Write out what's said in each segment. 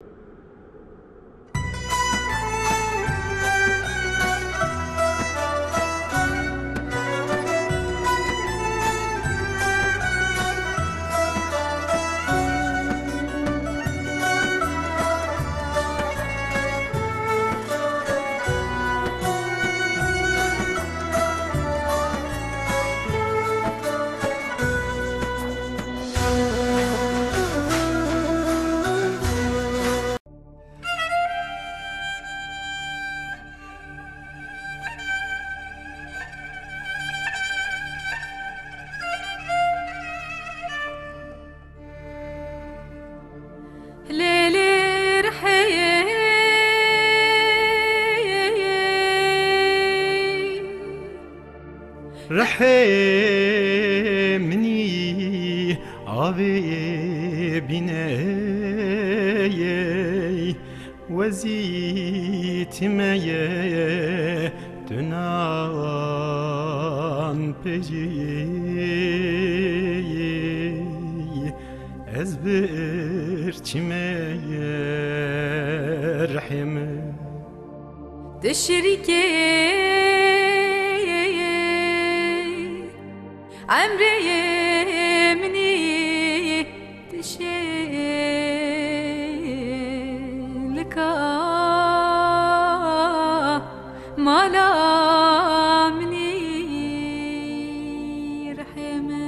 you Rahemni ave bineye vazitmeye dönan peceyi ezber çimeye rahim Deşerike عمري مني تشيلك. ما مني رحمك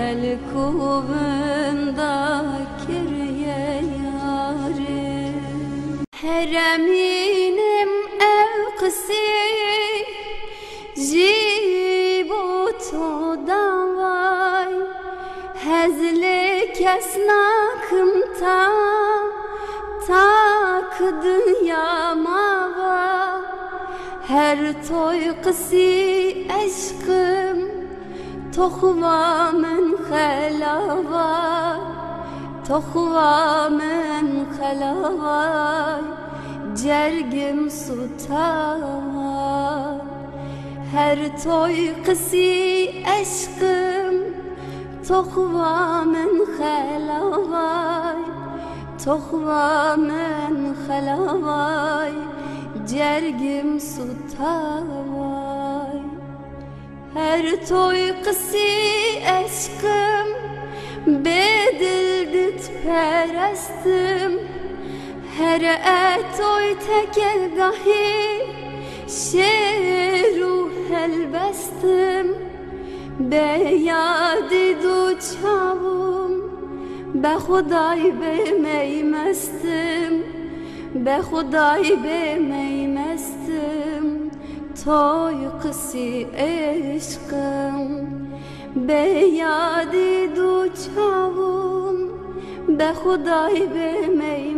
Del kuvvenda kirye yari Hereminim evkisi Jibuto davay Hezli kesnakım ta Tak dünyama Her toy kısi aşkım Tohva min xelava Tohva min xelava Cergim sutava her toy qisi aşkım Tohva min xelavay Tohva min xelavay Cergim sutavay her toy kısi eşkım Bedildit perestim Her etoy tekel gahi Şeru helbestim Beyadi duçavum Be huday be meymestim Be huday be meymestim توی قصی عشقم به یاد دو چاوم به خدای به می